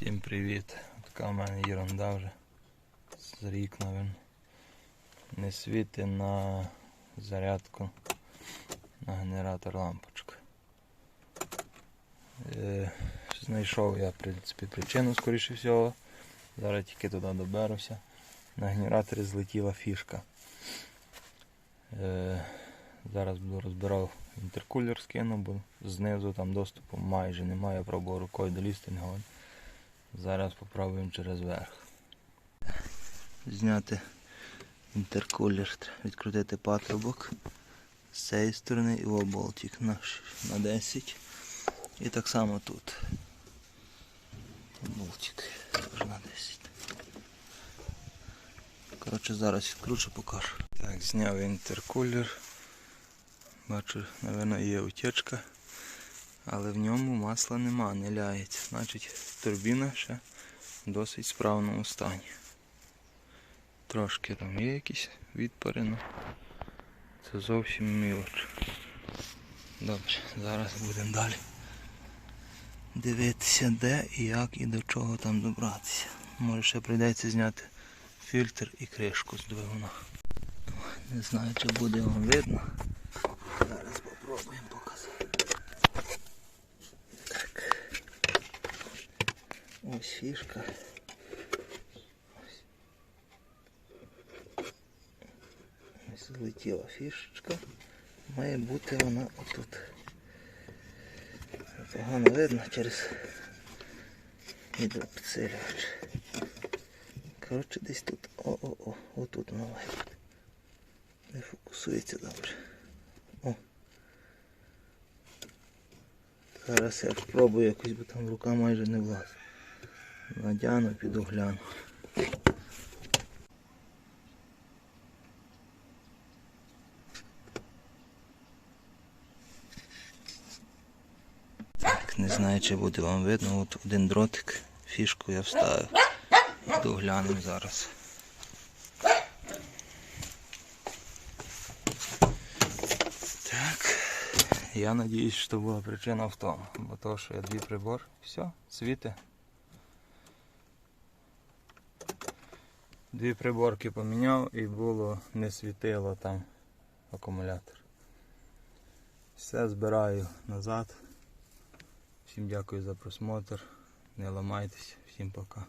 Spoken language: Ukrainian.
Всім привіт. Така в мене ерунда вже. З рік, мабуть. Не світи на зарядку на генератор лампочка. Е, знайшов я в принципі причину, скоріше всього. Зараз тільки туди доберуся. На генераторі злетіла фішка. Е, зараз буду розбирав інтеркулер скину, бо знизу там доступу майже немає, я пробував рукою долізти не годі. Зараз попробуємо через верх. Зняти інтеркулер, відкрутити патрубок з цієї сторони і о, болтик на, на 10. І так само тут. Болтик теж на 10. Коротше, зараз відкручу, покажу. Так, зняв інтеркулер. Бачу, напевно, є утечка. Але в ньому масла нема, не ляється. Значить, турбіна ще в досить справному стані. Трошки там є якісь відпари, ну це зовсім мілоч. Добре, зараз будемо далі дивитися, де і як і до чого там добратися. Може ще прийдеться зняти фільтр і кришку з двигуна. Не знаю, чи буде вам видно. Зараз спробуємо показати. Так. Ось фішка. Ось. Ось злетіла фішечка. Має бути вона отут. Погано видно через гідропідсилювач. Коротше, десь тут. О-о-о, отут вона. Не фокусується добре. О. Зараз я спробую якось, бо там рука майже не влазить. Надяну, піду гляну. Так, не знаю, чи буде вам видно. От один дротик, фішку я вставив. Піду глянемо зараз. Я надіюсь, що була причина в тому. Бо то, що я дві прибор, все, світи. Дві приборки поміняв і було не світило там акумулятор. Все збираю назад. Всім дякую за просмотр. Не ламайтесь, всім пока.